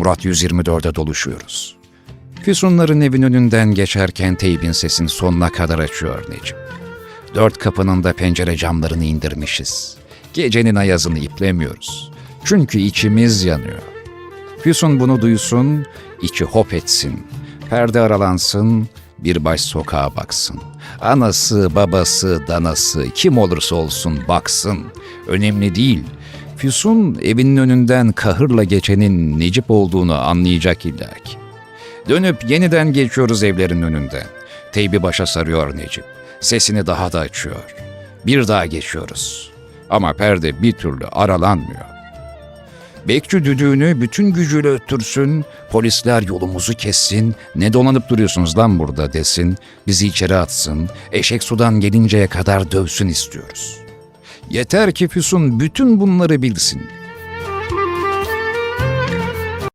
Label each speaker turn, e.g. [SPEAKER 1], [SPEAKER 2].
[SPEAKER 1] Murat 124'e doluşuyoruz. Füsunların evin önünden geçerken teybin sesini sonuna kadar açıyor Necip. Dört kapının da pencere camlarını indirmişiz. Gecenin ayazını iplemiyoruz. Çünkü içimiz yanıyor. Füsun bunu duysun, içi hop etsin. Perde aralansın, bir baş sokağa baksın. Anası, babası, danası, kim olursa olsun baksın. Önemli değil. Füsun evinin önünden kahırla geçenin Necip olduğunu anlayacak illaki. Dönüp yeniden geçiyoruz evlerin önünden. Teybi başa sarıyor Necip. Sesini daha da açıyor. Bir daha geçiyoruz. Ama perde bir türlü aralanmıyor. Bekçi düdüğünü bütün gücüyle öttürsün, polisler yolumuzu kessin, ne dolanıp duruyorsunuz lan burada desin, bizi içeri atsın, eşek sudan gelinceye kadar dövsün istiyoruz. Yeter ki Füsun bütün bunları bilsin.